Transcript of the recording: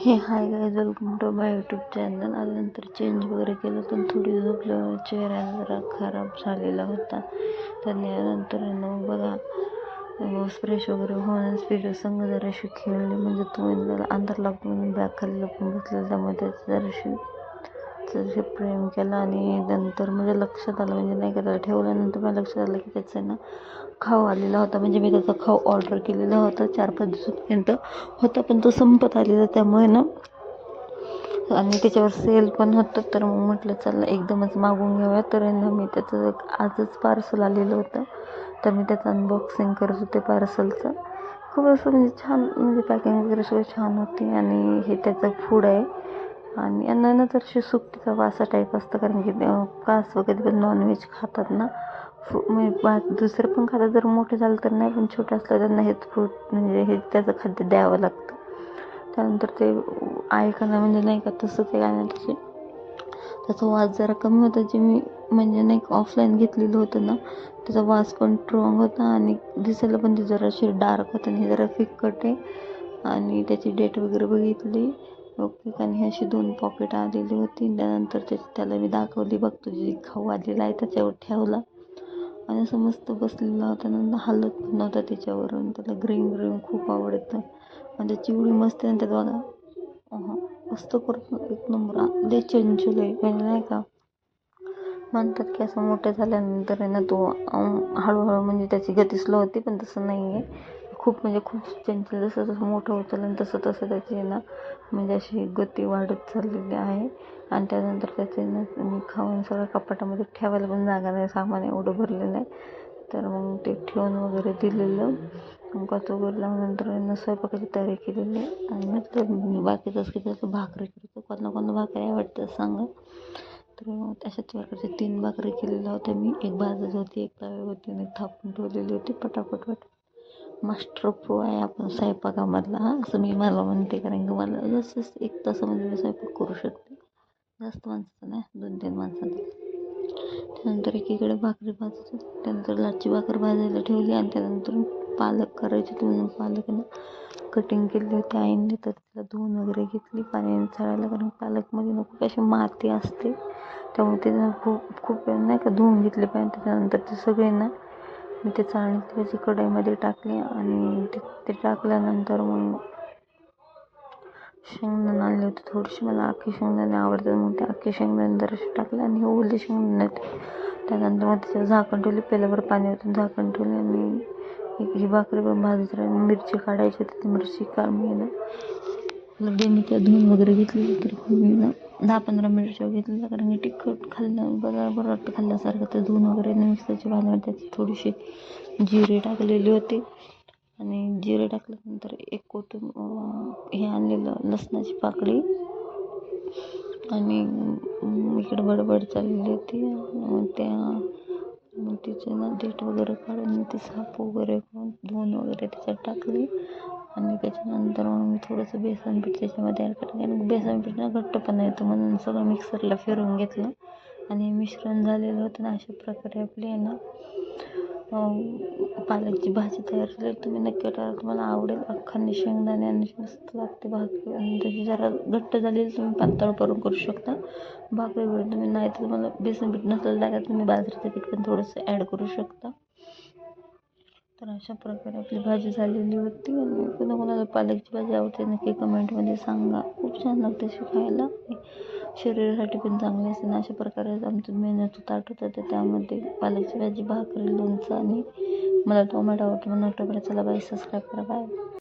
Hey hi guys welcome to my YouTube channel आल्यानंतर change वगैरे केलं तर थोडी झोपल्यावर चेहरा जरा खराब झालेला होता. त्यानंतर मग बघा फ्रेश वगैरे होऊन स्पीड संग जराशी खेळली. म्हणजे तुम्ही अंधार लागतो म्हणून बॅग खाली लपून बसलेलं त्यामुळे त्याची जराशी जराशी प्रेम केला आणि नंतर म्हणजे लक्षात आलं म्हणजे नाही का त्याला ठेवल्यानंतर मला लक्षात आलं की त्याचं ना खाऊ आलेला होता. म्हणजे मी त्याचा खाऊ ऑर्डर केलेला होता चार पाच दिवसापर्यंत होता पण तो संपत आलेला त्यामुळे ना. आणि त्याच्यावर सेल पण होतं तर मग म्हटलं चला एकदमच मागून घेऊया. तर ना मी त्याचं एक आजच पार्सल आलेलं होतं. तर मी त्याचं अनबॉक्सिंग करत होते पार्सलचं खूप असं म्हणजे छान म्हणजे पॅकिंग वगैरे सगळं छान होती. आणि हे त्याचं फूड आहे. आणि यांना ना जरशी सुकटीचा वासा टाईप असतं कारण की कास वगैरे पण नॉनव्हेज खातात ना. फू म्हणजे बा दुसरं पण खातात जर मोठे झालं तर नाही पण छोटे असलं त्यांना हेच फ्रूट म्हणजे हे त्याचं खाद्य द्यावं लागतं. त्यानंतर ते ऐकायला म्हणजे नाही का तसं ते काय त्याचे त्याचा वास जरा कमी होता जे मी म्हणजे नाही ऑफलाईन घेतलेलं होतं ना त्याचा वास पण स्ट्रॉंग होता आणि दिसायला पण ते जराशी डार्क होतं आणि हे जरा फिक्कट आहे. आणि त्याची डेट वगैरे बघितली. ओके आणि अशी दोन पॉकेट आलेली होती. त्यानंतर त्याची त्याला मी दाखवली. बघतो तुझी खाऊ आलेला आहे त्याच्यावर ठेवला. आणि असं मस्त बसलेला होता नंतर हलत पण नव्हता त्याच्यावरून. त्याला ग्रीन ग्रीन खूप आवडतं. आणि त्याची एवढी मस्त आहे त्यात बघा. मस्त करतो. एक नंबर लय चंचल आहे. म्हणजे नाही का म्हणतात की असं मोठं झाल्यानंतर आहे ना तो हळूहळू म्हणजे त्याची गती स्लो होती पण तसं नाही आहे खूप म्हणजे खूप चंचल जसं जसं मोठं होत चाललं तसं तसं त्याची ना म्हणजे अशी गती वाढत चाललेली आहे. आणि त्यानंतर त्याचे ना मी खाऊन सगळं कपाटामध्ये ठेवायला पण जागा नाही सामान एवढं भरलेलं आहे. तर मग ते ठेवून वगैरे दिलेलं. कच वगैरे लावल्यानंतर स्वयंपाकाची तयारी केलेली आणि म्हटलं बाकीचं की त्याचं भाकरी करतो कोणा कोणा भाकरी आवडतं सांगा. तर अशाच प्रकारचे तीन भाकरी केलेल्या होत्या. मी एक भाजत होती एक तव्या होती आणि थापून ठेवलेली होती पटापट पट मास्टर प्रो आहे आपण स्वयंपाकामधला असं मी मला म्हणते कारण की मला जसं एक तासामध्ये म्हणजे मी स्वयंपाक करू शकते. जास्त माणसाचं नाही दोन तीन माणसाचं. त्यानंतर एकीकडे भाकरी भाजायची त्यानंतर लाची भाकर भाजायला ठेवली आणि त्यानंतर पालक करायचे म्हणून पालक ना कटिंग केली होती आईने तर तिला धुवून वगैरे घेतली पाण्याने चढायला कारण पालकमध्ये नको खूप अशी माती असते. त्यामुळे ते खूप खूप वेळ नाही का धुवून घेतले पाहिजे त्याच्यानंतर ते सगळे ना मी ते चाळणी त्याची कढईमध्ये टाकली आणि ते ते टाकल्यानंतर मग शेंगदाणे आणले होते थोडीशी मला अख्खी शेंगदाणे आवडतात मग ते अख्खे शेंगदाणे जराशी टाकले आणि ओले शेंगदाणे त्यानंतर मग त्याच्यावर झाकण ठेवली. पेल्यावर पाणी होतं झाकण ठेवले आणि एक ही भाकरी पण भाजत राहिली. मिरची काढायची होती. ती मिरची काढून मी ना मी त्या धुवून वगैरे घेतली तर मी ना दहा पंधरा मिरच्या घेतल्या कारण की तिखट खाल्लं बरोबर वाटतं खाल्ल्यासारखं. ते धुवून वगैरे मिक्सरची भाजी त्याची थोडीशी जिरे टाकलेली होती. आणि जिरे टाकल्यानंतर एक कोथिंब हे आणलेलं लसणाची पाकळी. आणि इकडे बडबड चाललेली होती. मग त्या मग तिचे ना डेट वगैरे काढून मी ती साफ वगैरे करून धुवून वगैरे त्याच्यात टाकली. आणि त्याच्यानंतर मग मी थोडंसं बेसन पीठ त्याच्यामध्ये ॲड करते कारण बेसन पीठ ना घट्टपणा येतो म्हणून सगळं मिक्सरला फिरवून घेतलं. आणि मिश्रण झालेलं होतं ना अशा प्रकारे आपली आहे ना. पालकची भाजी तयार झाली. तुम्ही नक्की करा. तुम्हाला आवडेल अख्खाने शेंगदाणे आणि मस्त लागते भाकरी. आणि त्याची जरा घट्ट झालेली तुम्ही पातळ करून करू शकता. भाकरी वगैरे तुम्ही नाही तर तुम्हाला बेसन पीठ नसलं लागत तुम्ही बाजरीचं पीठ पण थोडंसं ॲड करू शकता. तर अशा प्रकारे आपली भाजी झालेली होती. आणि कुणा कुणाला पालकची भाजी आवडते नक्की कमेंटमध्ये सांगा. खूप छान लागते अशी खायला. शरीरासाठी पण चांगली असते अशा प्रकारे आमचं मेहनत ताट होतं. तर त्यामध्ये पालकची भाजी भाकरी लोणचं आणि मला टोमॅटो आवडतो म्हणून टोमॅटो चला बाय सबस्क्राईब करा. बाय